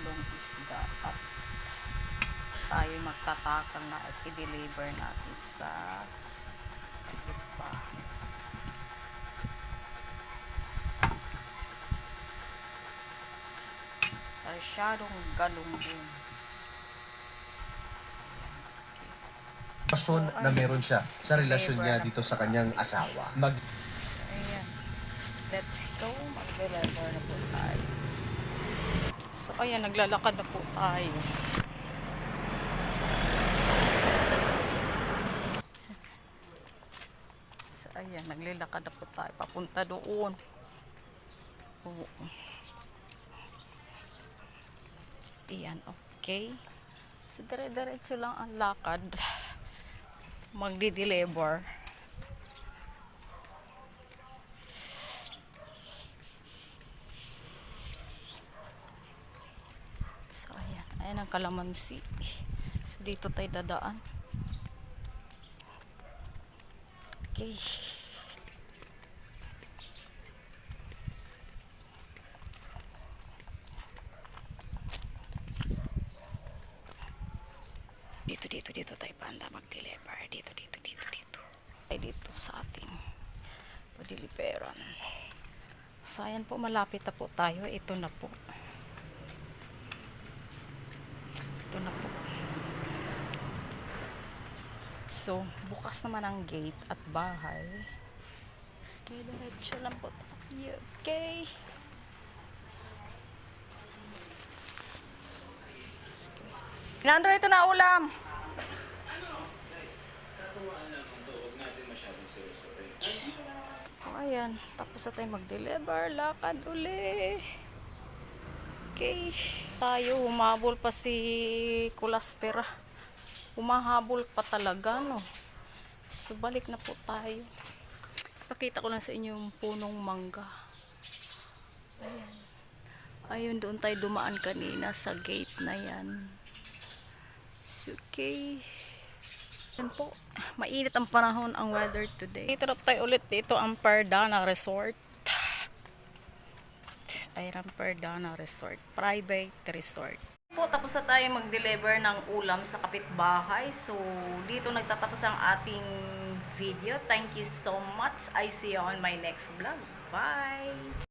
halong isda at tayo magtatakal na at i-deliver natin sa iba. Sa syadong galunggong. Pasyon na meron siya sa relasyon niya dito sa kanyang asawa. Mag Ayan. Let's go. Mag-deliver na po tayo. So, ayan. Naglalakad na po tayo. So, ayan. Naglalakad na po tayo. Papunta doon. Oo. Ayan. Okay. So, dire-diretso lang ang lakad. Magdi-deliver. So, ayan. Ang kalamansi. So, dito tayo dadaan. Okay. Dito, dito, dito tayo banda mag-deliver. Dito, dito, dito, dito. Ay, dito sa ating pa-deliveran. So, ayan po, malapit na po tayo. Ito na po. Ito na po. So, bukas naman ang gate at bahay. Okay, diretso lang po. Okay. Nandro, ito na ulam. Oh, ayan. Tapos na tayo mag-deliver. Lakad uli. Okay. Tayo, humabol pa si Kulaspera. Humahabol pa talaga, no? So, balik na po tayo. Pakita ko lang sa inyo yung punong mangga. Ayan. Ayun, doon tayo dumaan kanina sa gate na yan. So, okay. Yan po. Mainit ang panahon ang weather today. Dito tayo ulit dito ang Perdana Resort. Ayan ang Perdana Resort. Private resort. Po, tapos na tayo mag-deliver ng ulam sa kapitbahay. So, dito nagtatapos ang ating video. Thank you so much. I see you on my next vlog. Bye!